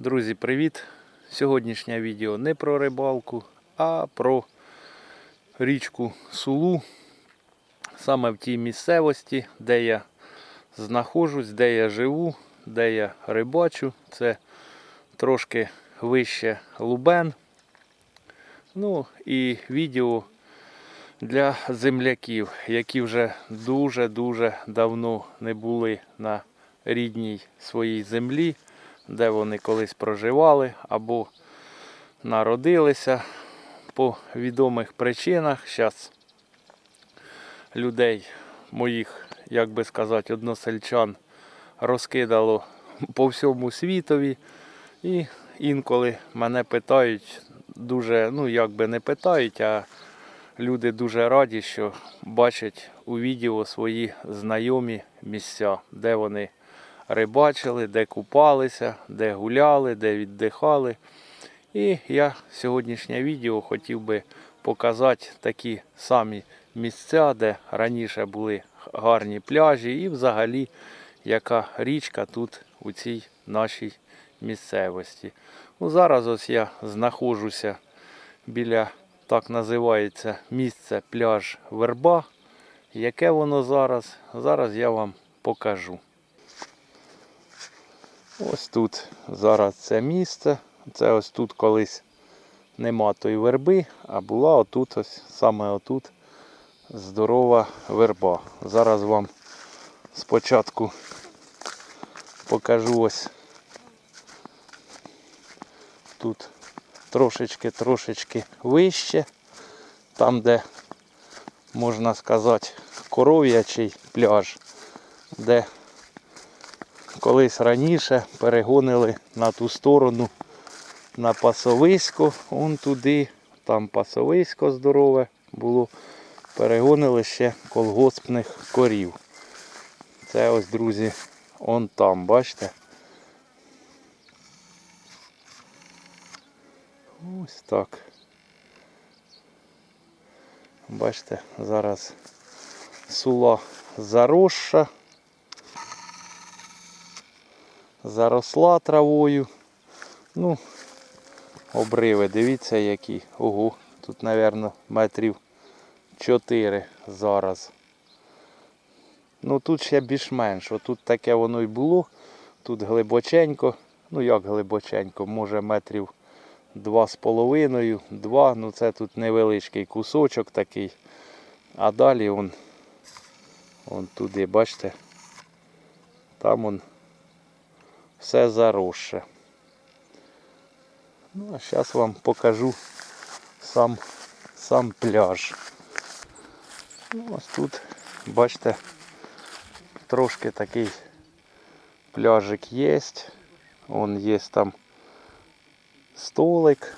Друзі, привіт! Сьогоднішнє відео не про рибалку, а про річку Сулу. Саме в тій місцевості, де я знаходжусь, де я живу, де я рибачу. Це трошки вище Лубен. Ну і відео для земляків, які вже дуже-дуже давно не були на рідній своїй землі, де вони колись проживали або народилися по відомих причинах. Зараз людей, моїх, як би сказати, односельчан розкидало по всьому світові. І інколи мене питають, дуже, ну як би не питають, а люди дуже раді, що бачать у відео свої знайомі місця, де вони рибачили, де купалися, де гуляли, де віддихали. І я сьогоднішнє відео хотів би показати такі самі місця, де раніше були гарні пляжі, і взагалі яка річка тут у цій нашій місцевості. Ну, зараз ось я знаходжуся біля так називається місце пляж Верба. Яке воно зараз? Зараз я вам покажу. Ось тут зараз це місце. Це ось тут колись нема тої верби, а була отут, ось саме отут здорова верба. Зараз вам спочатку покажу ось тут трошечки-трошечки вище, там, де, можна сказати, коров'ячий пляж, де колись раніше перегонили на ту сторону на пасовисько, он туди, там пасовисько здорове було, перегонили ще колгоспних корів. Це ось, друзі, он там, бачите? Ось так. Бачите, зараз сула заросша, заросла травою. Ну, обриви, дивіться які. Ого, тут, мабуть, метрів 4 зараз. Ну тут ще більш-менш. Отут таке воно й було. Тут глибоченько. Ну як глибоченько, може метрів два з половиною, два, ну це тут невеличкий кусочок такий. А далі он, он туди, бачите, там он все заросше. Ну, а зараз вам покажу сам, сам пляж. Ну, ось тут, бачите, трошки такий пляжик є. Он є там столик.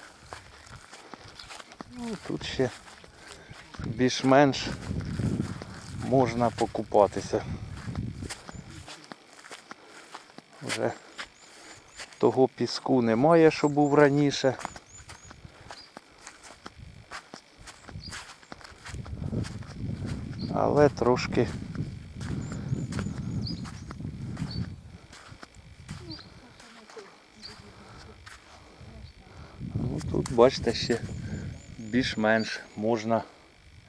Ну, тут ще більш-менш можна покупатися. Вже того піску немає, що був раніше. Але трошки Ну, тут бачите ще більш-менш можна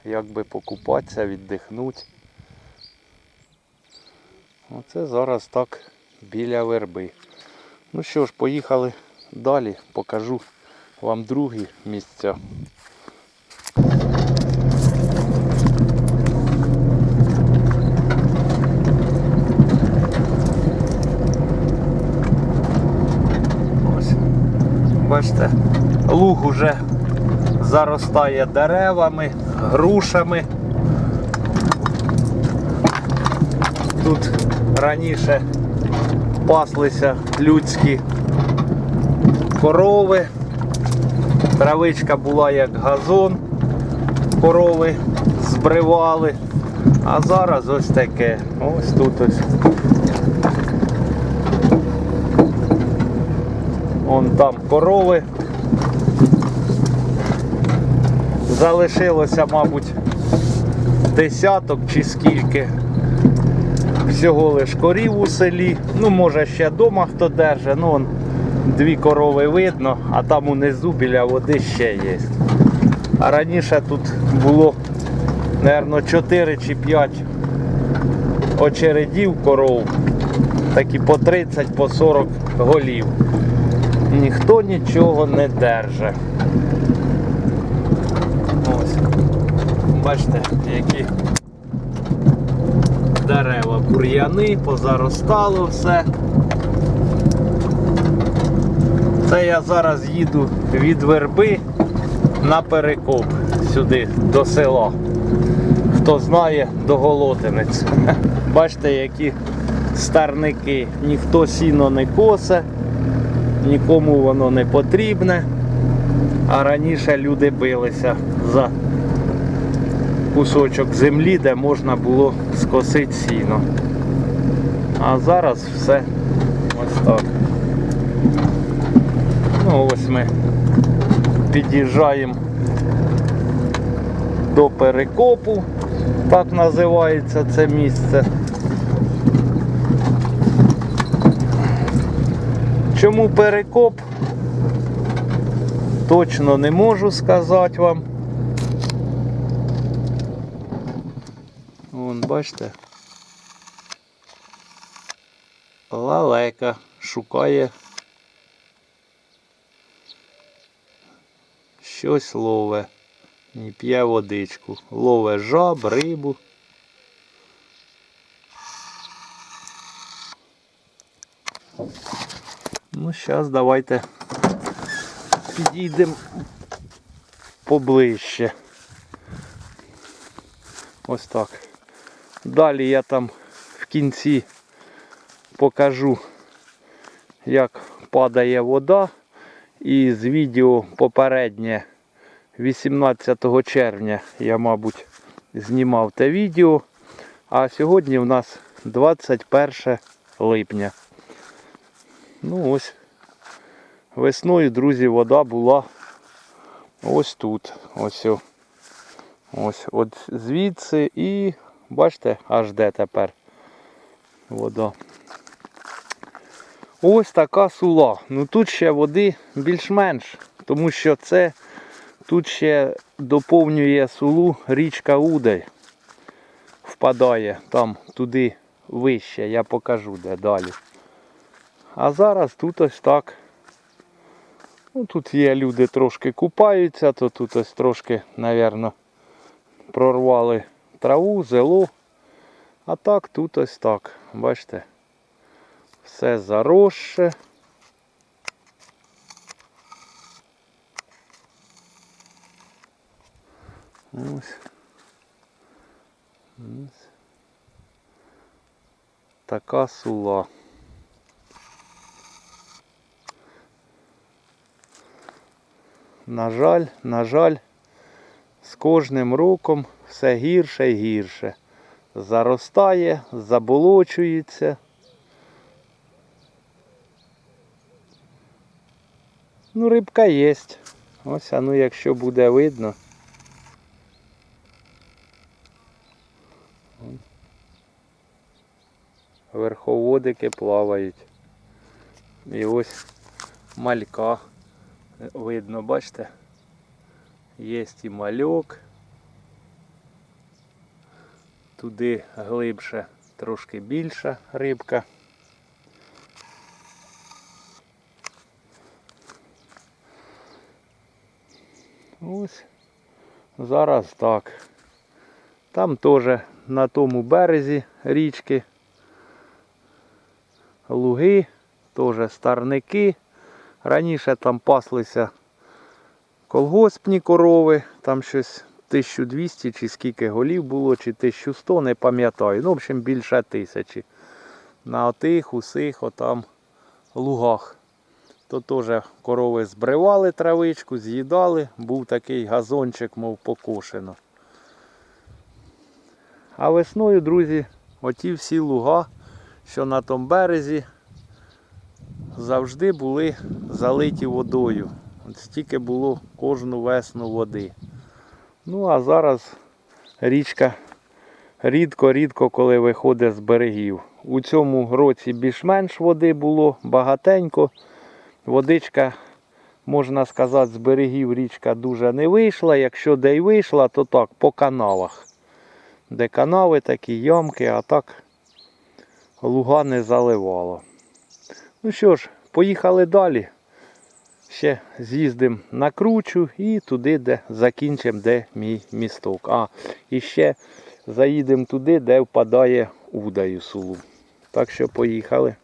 якби покупатися, віддихнути. Оце зараз так біля верби. Ну що ж, поїхали далі, покажу вам другі місця. Ось, бачите, луг уже заростає деревами, грушами. Тут раніше паслися людські корови. Травичка була як газон, корови збривали. А зараз ось таке. Ось тут ось. Вон там корови. Залишилося, мабуть, десяток чи скільки. Всього лиш корів у селі. Ну, може ще вдома хто держить. Ну, он дві корови видно, а там унизу біля води ще є. А раніше тут було, мабуть, 4 чи 5 очередів коров, такі по 30, по 40 голів. Ніхто нічого не держить. Ось. Бачите, які дерева, бур'яни, позаростало все. Це я зараз їду від верби на перекоп сюди, до села. Хто знає, до Голотинець. Бачите, які старники. Ніхто сіно не косе, нікому воно не потрібне. А раніше люди билися за кусочок землі, де можна було скосити сіно. А зараз все ось так. Ну ось ми під'їжджаємо до перекопу, так називається це місце. Чому перекоп? Точно не можу сказати вам. Вон, бачите? Лалека шукає щось лове. І п'є водичку. Лове жаб, рибу. Ну, зараз давайте підійдемо поближче. Ось так. Далі я там в кінці покажу, як падає вода. І з відео попереднє 18 червня я, мабуть, знімав те відео. А сьогодні в нас 21 липня. Ну ось. Весною, друзі, вода була ось тут. Ось. Ось от звідси і бачите, аж де тепер вода. Ось така сула. Ну тут ще води більш-менш, тому що це тут ще доповнює сулу річка Удай. Впадає там туди вище, я покажу де далі. А зараз тут ось так. Ну, Тут є люди трошки купаються, то тут ось трошки, мабуть, прорвали траву, зело. А так тут ось так. Бачите? Все заросше. Ось. Ось. Така сула. На жаль, на жаль, з кожним роком все гірше і гірше. Заростає, заболочується. Ну, рибка є. Ось, а ну якщо буде видно. Верховодики плавають. І ось малька. Видно, бачите? Є і мальок. Туди глибше трошки більша рибка. Ось зараз так. Там теж на тому березі річки луги, теж старники. Раніше там паслися колгоспні корови, там щось 1200 чи скільки голів було, чи 1100, не пам'ятаю. Ну, в общем, більше тисячі. На тих, усіх отам лугах. То теж корови збривали травичку, з'їдали, був такий газончик, мов покошено. А весною, друзі, оті всі луга, що на тому березі, завжди були залиті водою. От стільки було кожну весну води. Ну а зараз річка рідко-рідко коли виходить з берегів. У цьому році більш-менш води було багатенько. Водичка, можна сказати, з берегів річка дуже не вийшла. Якщо де й вийшла, то так, по каналах. Де канави, такі ямки, а так луга не заливало. Ну що ж, поїхали далі. Ще з'їздимо на кручу і туди, де закінчимо, де мій місток. А, і ще заїдемо туди, де впадає удаю сулу. Так що поїхали.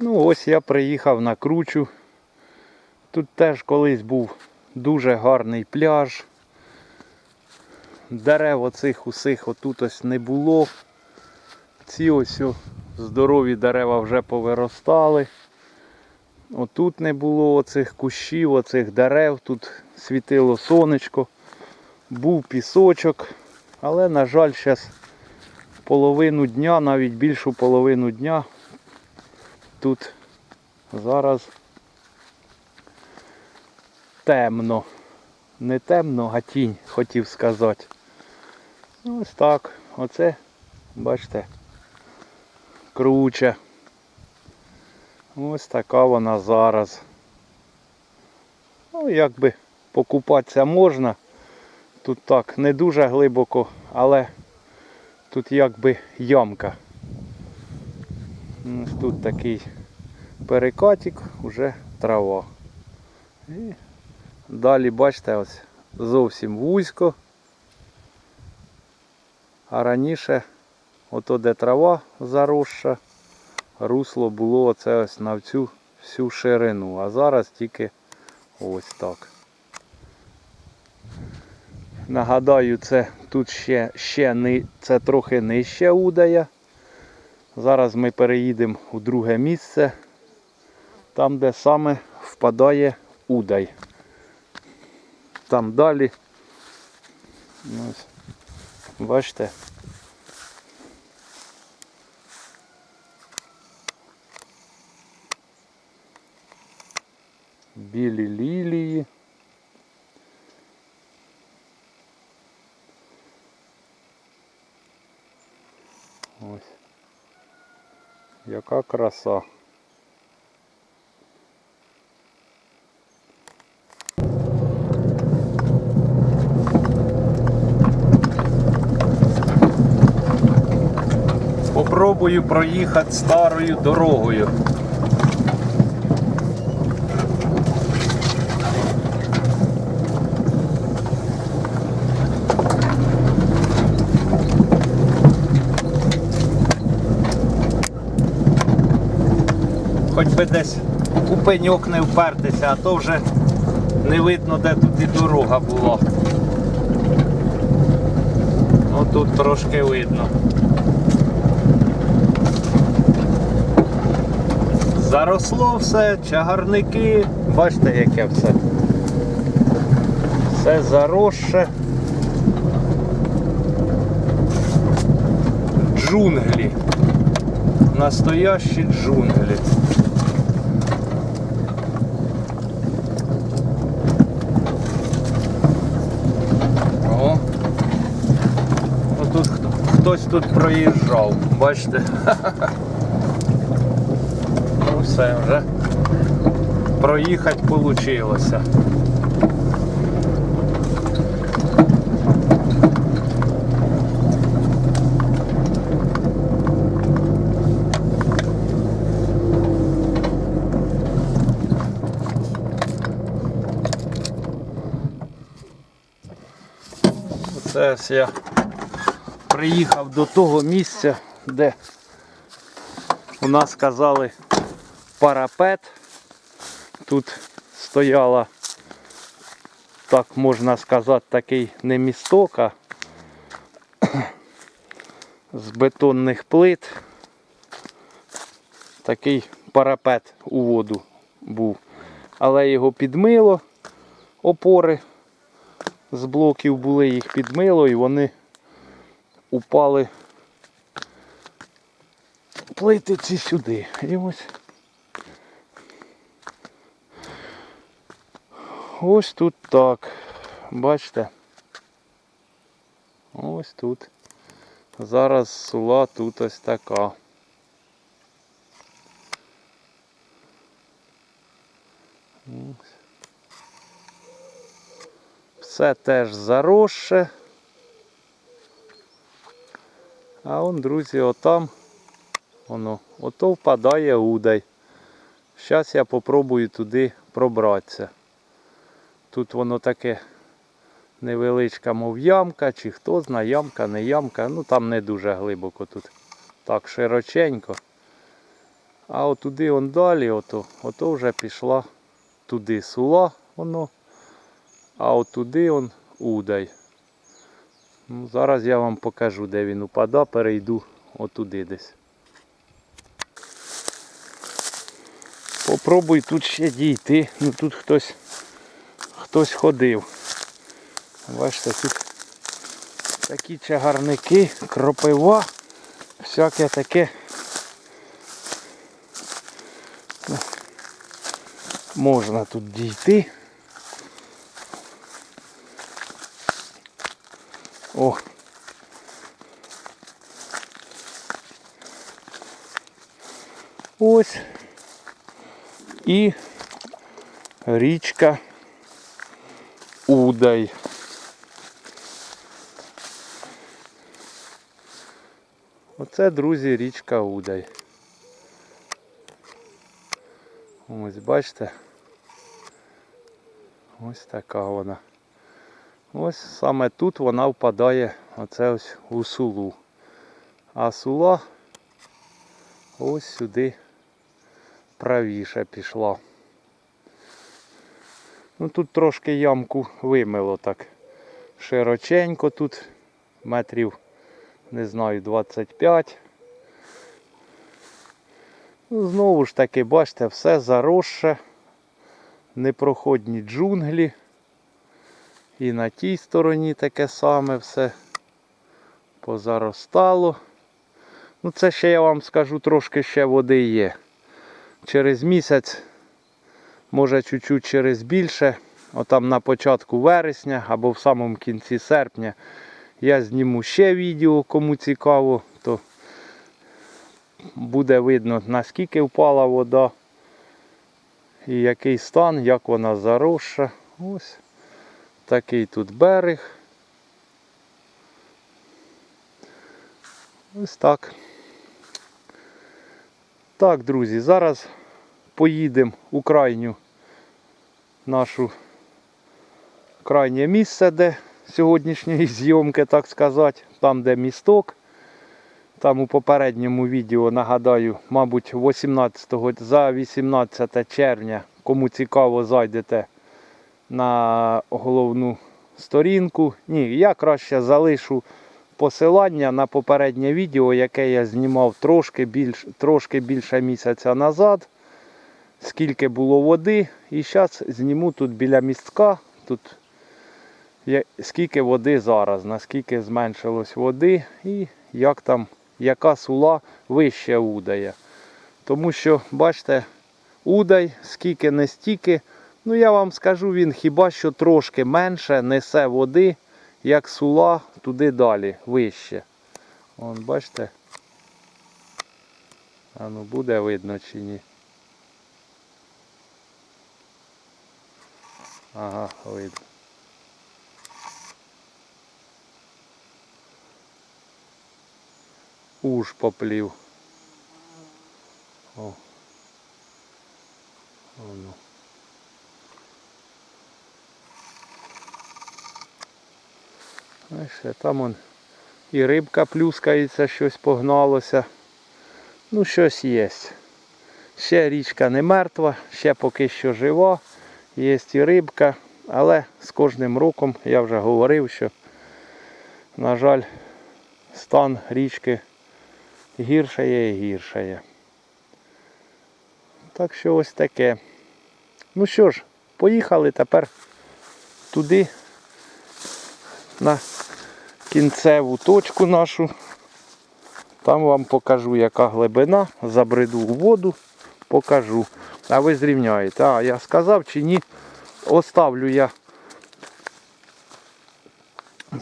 Ну ось я приїхав на кручу. Тут теж колись був дуже гарний пляж. Дерев оцих усіх отут ось не було. Ці ось здорові дерева вже повиростали. Отут не було оцих кущів, оцих дерев, тут світило сонечко, був пісочок, але, на жаль, зараз половину дня, навіть більшу половину дня тут зараз темно. Не темно, а тінь, хотів сказати. Ну, Ось так. Оце, бачите, круче. Ось така вона зараз. Ну, якби покупатися можна. Тут так не дуже глибоко, але тут якби ямка. Ось тут такий перекатик, вже трава. І далі, бачите, ось зовсім вузько. А раніше, ото де трава заросша, русло було оце ось на всю, всю ширину, а зараз тільки ось так. Нагадаю, це тут ще, ще ни, це трохи нижче удая. Зараз ми переїдемо у друге місце, там де саме впадає удай. Там далі. Ось. Бачите. Білі лілії. Ось. Яка краса. Попробую проїхати старою дорогою. Хоч би десь у пеньок не впертися, а то вже не видно, де тут і дорога була. Ну тут трошки видно. Заросло все, чагарники, бачите, яке все. Все заросше. Джунглі. Настоящі джунглі. О. Отут хто- хтось тут проїжджав, бачите? Все, вже проїхати вийшло. Ось я приїхав до того місця, де у нас казали парапет, тут стояла, так можна сказати, такий не місток, а з бетонних плит. Такий парапет у воду був. Але його підмило, опори з блоків були, їх підмило і вони упали плити ці сюди. І ось ось тут так. Бачите? Ось тут. Зараз сула тут ось така. Все теж заросше. А он, друзі, отам воно, ото впадає удай. Зараз я попробую туди пробратися. Тут воно таке невеличка, мов ямка, чи хто знає, ямка, не ямка. Ну там не дуже глибоко тут. Так широченько. А отуди он далі, ото, ото вже пішла туди сула воно. А отуди он удай. Ну, зараз я вам покажу, де він упада, перейду отуди десь. Попробуй тут ще дійти. Ну тут хтось хтось ходив. Бачите, тут такі чагарники, кропива, всяке таке. Можна тут дійти. О. Ось і річка Удай. Оце, друзі, річка Удай. Ось бачите. Ось така вона. Ось саме тут вона впадає оце ось у сулу. А сула ось сюди правіше пішла. Ну тут трошки ямку вимило так. Широченько тут метрів, не знаю, 25. Ну, знову ж таки, бачите, все заросше, непроходні джунглі. І на тій стороні таке саме все позаростало. Ну це ще я вам скажу, трошки ще води є. Через місяць, може чуть-чуть через більше, отам на початку вересня або в самому кінці серпня я зніму ще відео, кому цікаво, то буде видно наскільки впала вода і який стан, як вона заросша. Ось. Такий тут берег. Ось так. Так, друзі, зараз поїдемо у крайню нашу крайнє місце, де сьогоднішньої зйомки, так сказати, там де місток. Там у попередньому відео нагадаю, мабуть, 18 за 18 червня, кому цікаво, зайдете на головну сторінку. Ні, я краще залишу посилання на попереднє відео, яке я знімав трошки, більш, трошки більше місяця назад. Скільки було води. І зараз зніму тут біля містка. Тут скільки води зараз, наскільки зменшилось води і як там, яка сула вище удає. Тому що, бачите, удай, скільки не стільки. Ну я вам скажу, він хіба що трошки менше несе води, як сула туди далі, вище. Вон, бачите? А ну буде видно чи ні. Ага, видно. Уж поплів. О. Воно. Знаєш, там он і рибка плюскається, щось погналося. Ну, щось є. Ще річка не мертва, ще поки що жива, є і рибка, але з кожним роком я вже говорив, що, на жаль, стан річки гіршає і гіршає. Так що ось таке. Ну що ж, поїхали тепер туди, на кінцеву точку нашу. Там вам покажу, яка глибина, забреду у воду, покажу. А ви зрівняєте. А, я сказав чи ні. Оставлю я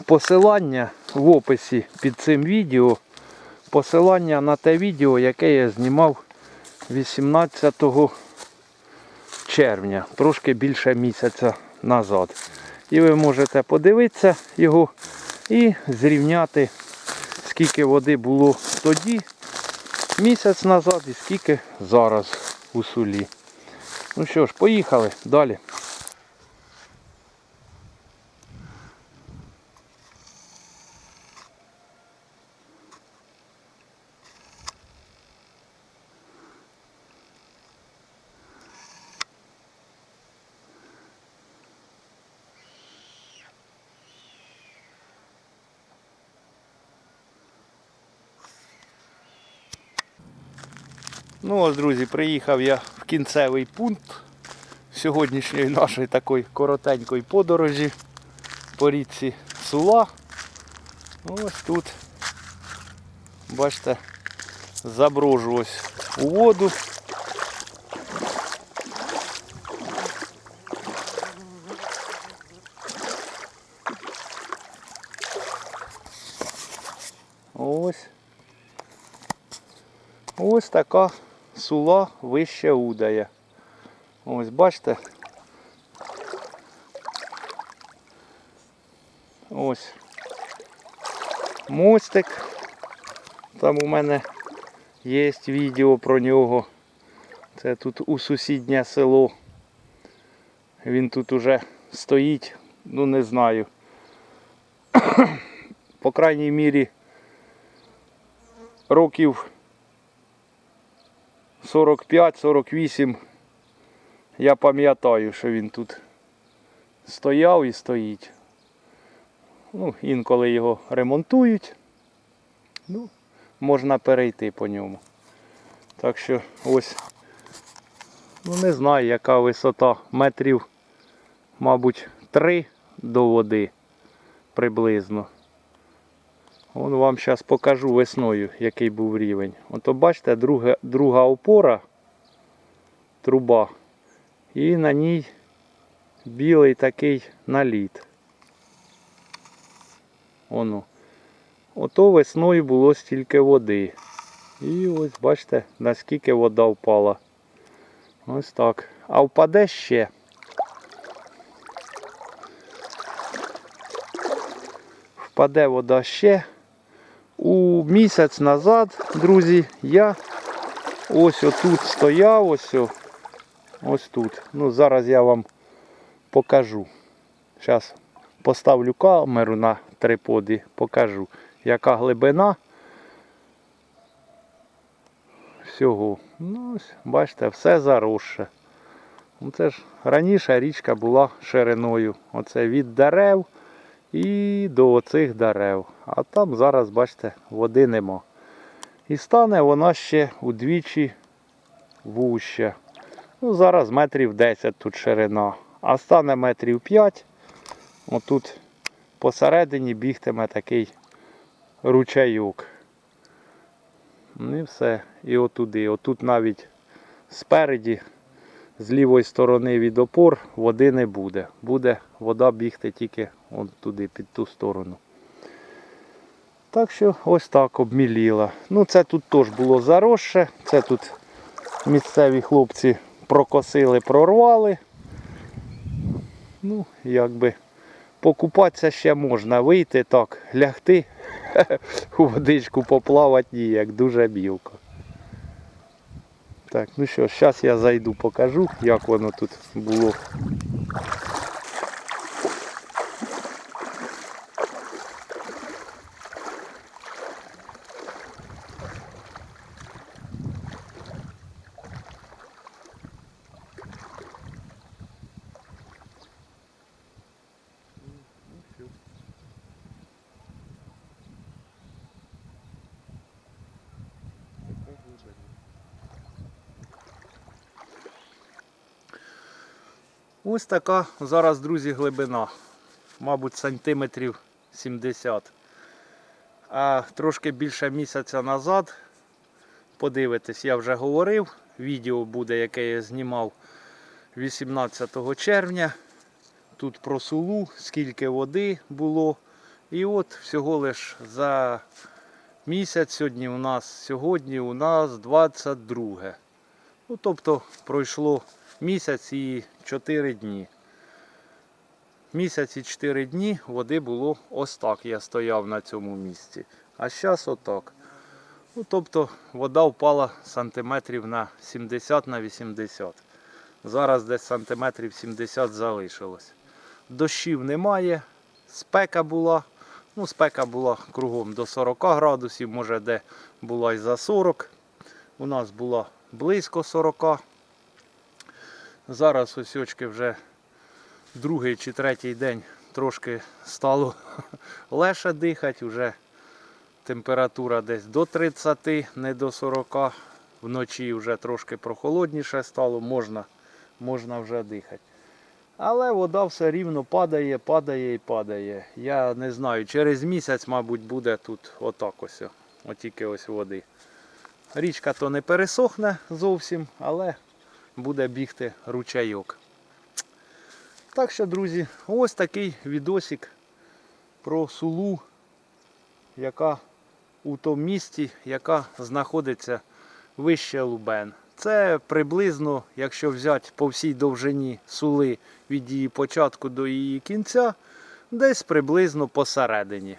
посилання в описі під цим відео. Посилання на те відео, яке я знімав 18 червня, трошки більше місяця назад. І ви можете подивитися його і зрівняти, скільки води було тоді, місяць назад і скільки зараз у сулі. Ну що ж, поїхали далі. Ось, друзі, приїхав я в кінцевий пункт сьогоднішньої нашої такої коротенької подорожі по річці Сула. Ось тут, бачите, заброжу ось у воду. Ось. Ось така сула вище удає. Ось бачите. Ось мостик. Там у мене є відео про нього. Це тут у сусіднє село. Він тут уже стоїть, ну не знаю. По крайній мірі років 45-48 я пам'ятаю, що він тут стояв і стоїть. Ну, інколи його ремонтують. Ну, можна перейти по ньому. Так що ось, ну не знаю, яка висота метрів, мабуть, 3 до води приблизно. Вон вам зараз покажу весною, який був рівень. Ото бачите, друга, друга опора, труба. І на ній білий такий наліт. Оно. Ото весною було стільки води. І ось бачите, наскільки вода впала. Ось так. А впаде ще. Впаде вода ще. У місяць назад, друзі, я ось отут стояв, ось, ось тут. Ну, зараз я вам покажу. Зараз поставлю камеру на триподі, покажу, яка глибина всього. Ну, ось, бачите, все заросше. Ну, Це ж раніше річка була шириною. Оце від дерев і до оцих дерев. А там зараз, бачите, води нема. І стане вона ще удвічі вуща. Ну, зараз метрів 10 тут ширина. А стане метрів 5. Отут посередині бігтиме такий ручайок. Ну і все. І отуди. Отут навіть спереді, з лівої сторони від опор, води не буде. Буде вода бігти тільки от туди, під ту сторону. Так що ось так обміліла. Ну це тут теж було заросше. Це тут місцеві хлопці прокосили, прорвали. Ну, якби покупатися ще можна, вийти так, лягти, у водичку поплавати ніяк, дуже білко. Так, ну що, зараз я зайду, покажу, як воно тут було. Ось така зараз, друзі, глибина. Мабуть, сантиметрів 70. А трошки більше місяця назад, подивитись, я вже говорив, відео буде, яке я знімав 18 червня. Тут про сулу, скільки води було. І от всього лиш за місяць сьогодні у нас, сьогодні у нас 22. Ну, тобто пройшло місяць і 4 дні. Місяць і 4 дні води було ось так. Я стояв на цьому місці. А зараз отак. Ну, тобто вода впала сантиметрів на 70 на 80. Зараз десь сантиметрів 70 залишилось. Дощів немає, спека була. Ну, спека була кругом до 40 градусів, може де була і за 40. У нас була близько 40. Зараз ось очки вже другий чи третій день трошки стало легше дихати, вже температура десь до 30, не до 40. Вночі вже трошки прохолодніше стало, можна, можна вже дихати. Але вода все рівно падає, падає і падає. Я не знаю, через місяць, мабуть, буде тут отак ось. Отільки ось води. Річка то не пересохне зовсім, але буде бігти ручайок. Так що, друзі, ось такий відосик про сулу, яка у тому місті, яка знаходиться вище Лубен. Це приблизно, якщо взяти по всій довжині сули від її початку до її кінця, десь приблизно посередині.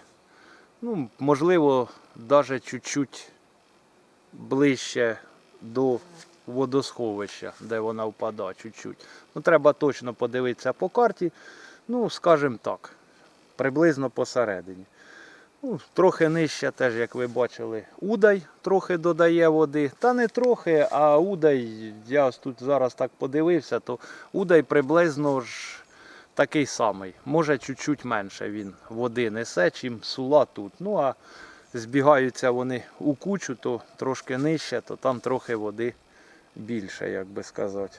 Ну, можливо, навіть чуть-чуть ближче до водосховища, де вона впадає чуть-чуть. Ну, треба точно подивитися по карті. Ну, скажімо так, приблизно посередині. Ну, трохи нижче теж, як ви бачили, удай трохи додає води. Та не трохи, а удай, я ось тут зараз так подивився, то удай приблизно ж такий самий. Може чуть-чуть менше він води несе, чим сула тут. Ну а збігаються вони у кучу, то трошки нижче, то там трохи води більше, як би сказати.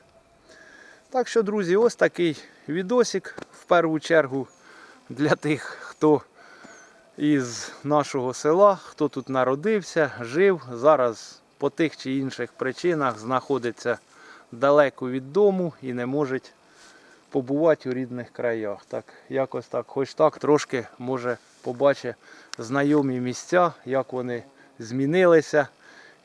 Так що, друзі, ось такий відосик в першу чергу для тих, хто із нашого села, хто тут народився, жив, зараз по тих чи інших причинах знаходиться далеко від дому і не може побувати у рідних краях. Так, якось так, хоч так, трошки може побачить знайомі місця, як вони змінилися.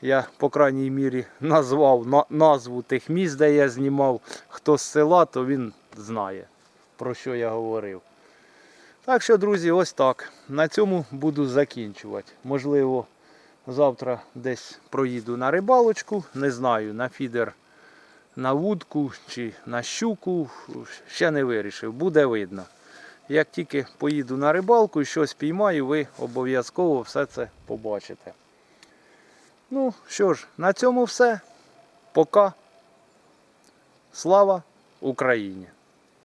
Я, по крайній мірі, назвав на- назву тих місць, де я знімав. Хто з села, то він знає, про що я говорив. Так що, друзі, ось так. На цьому буду закінчувати. Можливо, завтра десь проїду на рибалочку, не знаю, на фідер, на вудку чи на щуку. Ще не вирішив, буде видно. Як тільки поїду на рибалку і щось піймаю, ви обов'язково все це побачите. Ну що ж, на цьому все. Пока. Слава Україні!